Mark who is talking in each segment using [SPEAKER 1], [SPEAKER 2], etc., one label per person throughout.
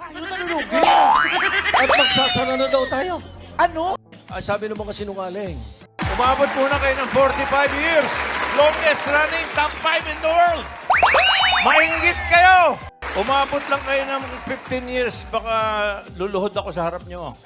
[SPEAKER 1] Tayo nalulugi.
[SPEAKER 2] At magsasara na daw tayo.
[SPEAKER 1] Ano?
[SPEAKER 2] Ay, sabi ng mga sinungaling.
[SPEAKER 3] Umabot muna kayo ng 45 years. Longest running top 5 in the world. Maingit kayo. Umabot lang kayo ng 15 years. Baka luluhod ako sa harap nyo.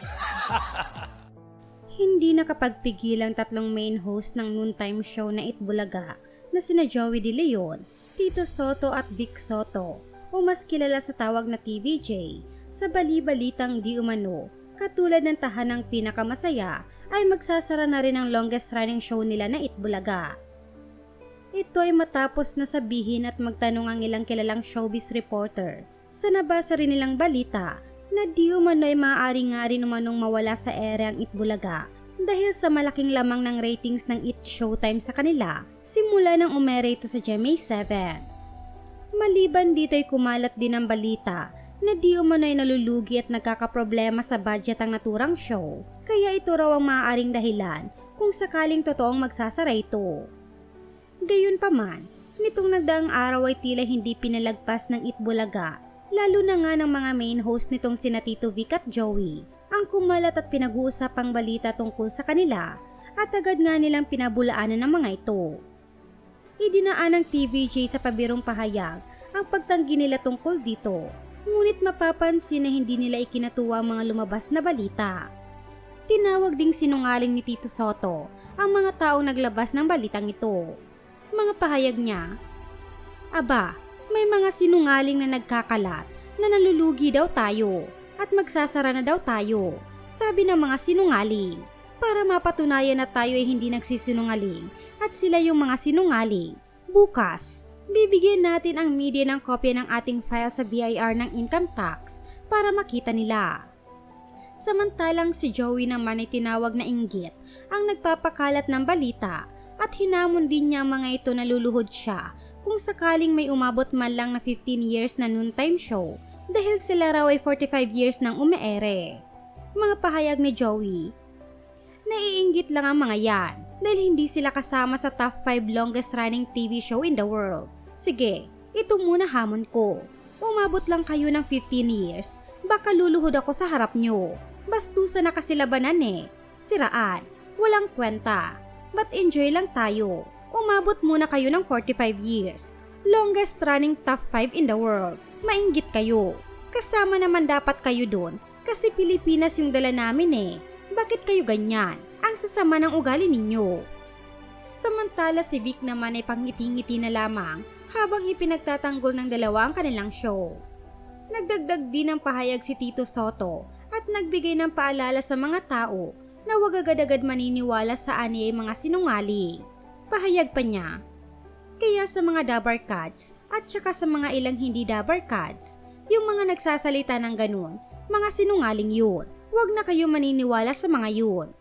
[SPEAKER 4] Hindi nakapagpigil ang tatlong main host ng noontime show na Itbulaga na sina Joey De Leon, Tito Soto at Vic Soto o mas kilala sa tawag na TVJ sa bali-balitang di umano katulad ng tahanang pinakamasaya ay magsasara na rin ang longest running show nila na Itbulaga. Ito ay matapos na sabihin at magtanong ang ilang kilalang showbiz reporter sa nabasa rin nilang balita na di umano ay maaari nga rin umanong mawala sa ere ang Itbulaga dahil sa malaking lamang ng ratings ng It Showtime sa kanila simula nang umere ito sa GMA 7. Maliban dito ay kumalat din ang balita na di umano ay nalulugi at nagkakaproblema sa budget ang naturang show kaya ito raw ang maaaring dahilan kung sakaling totoong magsasara ito. Gayunpaman, nitong nagdaang araw ay tila hindi pinalagpas ng Itbulaga, lalo na nga ng mga main host nitong sina Tito Vic at Joey, ang kumalat at pinag-uusapang balita tungkol sa kanila at agad nga nilang pinabulaanan ng mga ito. Idinaan ng TVJ sa pabirong pahayag ang pagtanggi nila tungkol dito, ngunit mapapansin na hindi nila ikinatuwa ang mga lumabas na balita. Tinawag ding sinungaling ni Tito Soto ang mga taong naglabas ng balitang ito mga pahayag niya. Aba, may mga sinungaling na nagkakalat na nalulugi daw tayo at magsasara na daw tayo, sabi ng mga sinungaling. Para mapatunayan na tayo ay hindi nagsisinungaling at sila yung mga sinungaling. Bukas, bibigyan natin ang media ng kopya ng ating file sa BIR ng income tax para makita nila. Samantalang si Joey naman ay tinawag na inggit ang nagpapakalat ng balita at hinamon din niya mga ito na luluhod siya kung sakaling may umabot man lang na 15 years na noontime show dahil sila raw ay 45 years nang umeere. Mga pahayag ni Joey. Naiinggit lang ang mga yan dahil hindi sila kasama sa top 5 longest running TV show in the world. Sige, ito muna hamon ko. Umabot lang kayo ng 15 years, baka luluhod ako sa harap nyo. Bastusa na kasi labanan eh. Siraan, walang kwenta but enjoy lang tayo. Umabot muna kayo ng 45 years. Longest running top 5 in the world. Mainggit kayo. Kasama naman dapat kayo doon kasi Pilipinas yung dala namin eh. Bakit kayo ganyan? Ang sasama ng ugali ninyo. Samantala si Vic naman ay pangiti-ngiti na lamang habang ipinagtatanggol ng dalawa ang kanilang show. Nagdagdag din ng pahayag si Tito Soto at nagbigay ng paalala sa mga tao na wag agad-agad maniniwala sa ani ay mga sinungaling. Pahayag pa niya. Kaya sa mga dabar cats at saka sa mga ilang hindi dabar cats, yung mga nagsasalita ng ganun, mga sinungaling yun. Huwag na kayo maniniwala sa mga yun.